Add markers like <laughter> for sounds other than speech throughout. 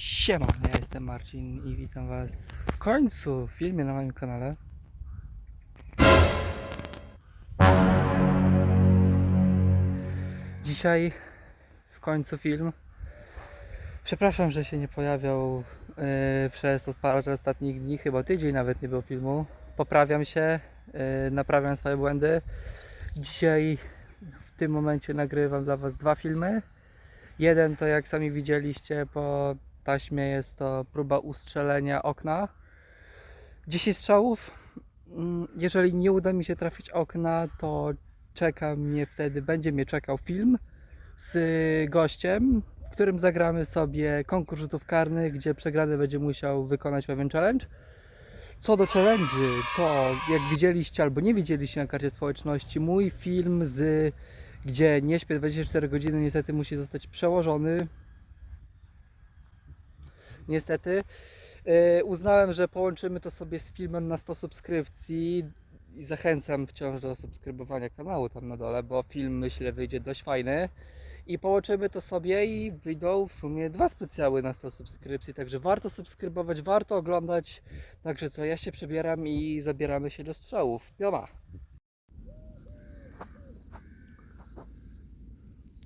Siema, ja jestem Marcin i witam Was w końcu w filmie na moim kanale. Dzisiaj w końcu film. Przepraszam, że się nie pojawiał yy, przez parę ostatnich dni, chyba tydzień nawet nie było filmu. Poprawiam się, yy, naprawiam swoje błędy. Dzisiaj w tym momencie nagrywam dla Was dwa filmy. Jeden to jak sami widzieliście po taśmie jest to próba ustrzelenia okna. 10 strzałów. Mm, Jeżeli nie uda mi się trafić okna, to czeka mnie wtedy, będzie mnie czekał film z gościem, w którym zagramy sobie konkurs rzutów karnych, gdzie przegrany będzie musiał wykonać pewien challenge. Co do challenge'y, to jak widzieliście albo nie widzieliście na karcie społeczności, mój film z gdzie nie śpię 24 godziny niestety musi zostać przełożony. Niestety. Yy, uznałem, że połączymy to sobie z filmem na 100 subskrypcji i zachęcam wciąż do subskrybowania kanału tam na dole, bo film myślę wyjdzie dość fajny. I połączymy to sobie i wyjdą w sumie dwa specjały na 100 subskrypcji, także warto subskrybować, warto oglądać. Także co, ja się przebieram i zabieramy się do strzałów. Piona!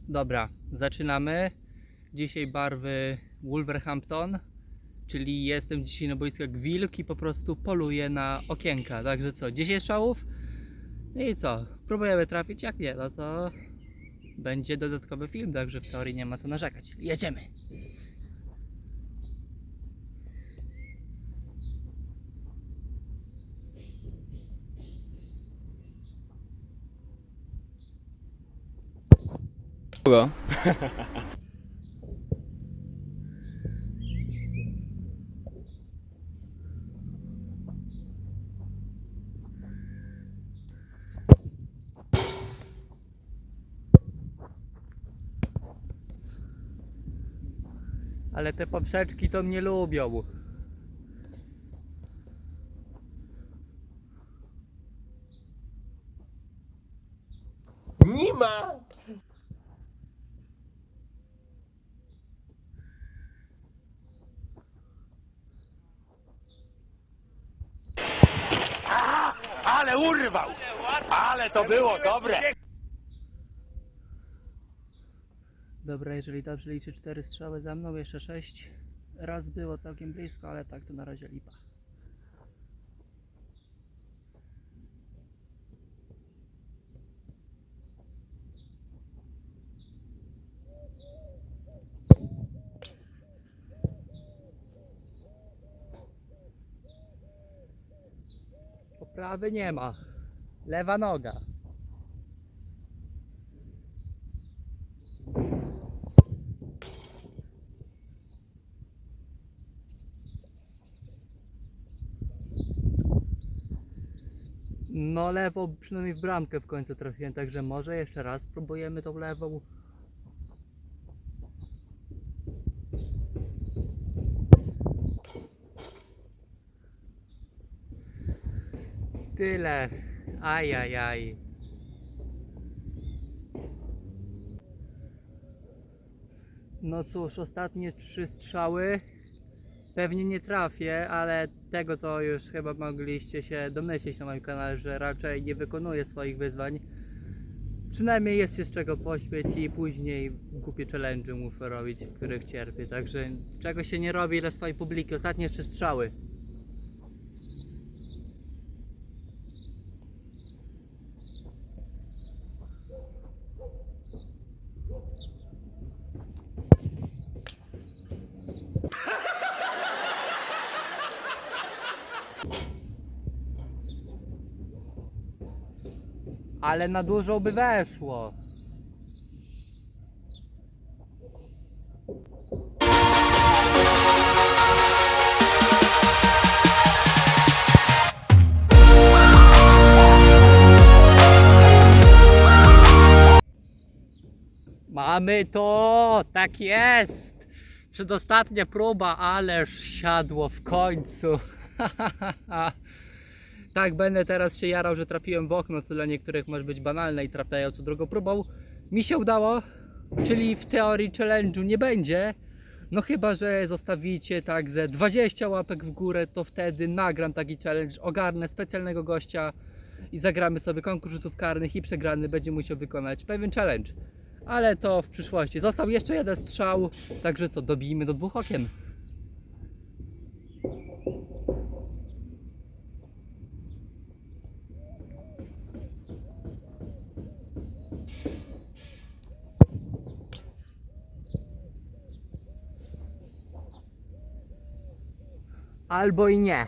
Dobra, zaczynamy. Dzisiaj barwy Wolverhampton, czyli jestem dzisiaj na boisku jak wilk i po prostu poluję na okienka. Także co, 10 strzałów? No i co, próbujemy trafić, jak nie, no to będzie dodatkowy film, także w teorii nie ma co narzekać. Jedziemy! Kogo? <laughs> Ale te poprzeczki to mnie lubią. Nie ma! Ale urwał! Ale to było dobre! Dobra, jeżeli dobrze liczy 4 strzały za mną, jeszcze 6. Raz było całkiem blisko, ale tak to na razie lipa. Poprawy nie ma. Lewa noga. No lewą przynajmniej w bramkę w końcu trafiłem, także może jeszcze raz spróbujemy tą lewą. Tyle. Ajajaj. No cóż, ostatnie trzy strzały. Pewnie nie trafię, ale tego to już chyba mogliście się domyślić na moim kanale, że raczej nie wykonuję swoich wyzwań. Przynajmniej jest się z czego pośmieć i później głupie challenge muszę robić, których cierpię. Także czego się nie robi dla swojej publiki. Ostatnie trzy strzały. Ale na dużo by weszło. Mamy to! Tak jest! Przedostatnia próba, ależ siadło w końcu. <laughs> tak, będę teraz się jarał, że trafiłem w okno, co dla niektórych może być banalne i trafiają co drugą próbą. Mi się udało, czyli w teorii challenge'u nie będzie. No chyba, że zostawicie tak ze 20 łapek w górę, to wtedy nagram taki challenge, ogarnę specjalnego gościa i zagramy sobie konkurs rzutów karnych i przegrany będzie musiał wykonać pewien challenge. Ale to w przyszłości. Został jeszcze jeden strzał, także co, dobijmy do dwóch okien. Albo i nie.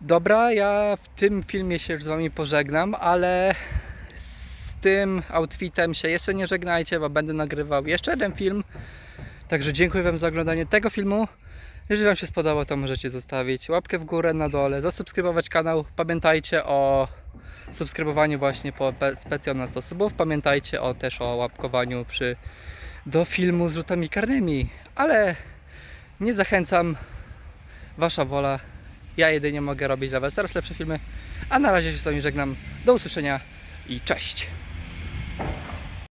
Dobra, ja w tym filmie się już z Wami pożegnam, ale z tym outfitem się jeszcze nie żegnajcie, bo będę nagrywał jeszcze jeden film. Także dziękuję Wam za oglądanie tego filmu. Jeżeli Wam się spodobało, to możecie zostawić łapkę w górę na dole, zasubskrybować kanał. Pamiętajcie o subskrybowaniu właśnie po pe- specjal na 100 subów. Pamiętajcie o, też o łapkowaniu przy, do filmu z rzutami karnymi. Ale nie zachęcam. Wasza wola. Ja jedynie mogę robić dla Was coraz lepsze filmy. A na razie się z Wami żegnam. Do usłyszenia i cześć.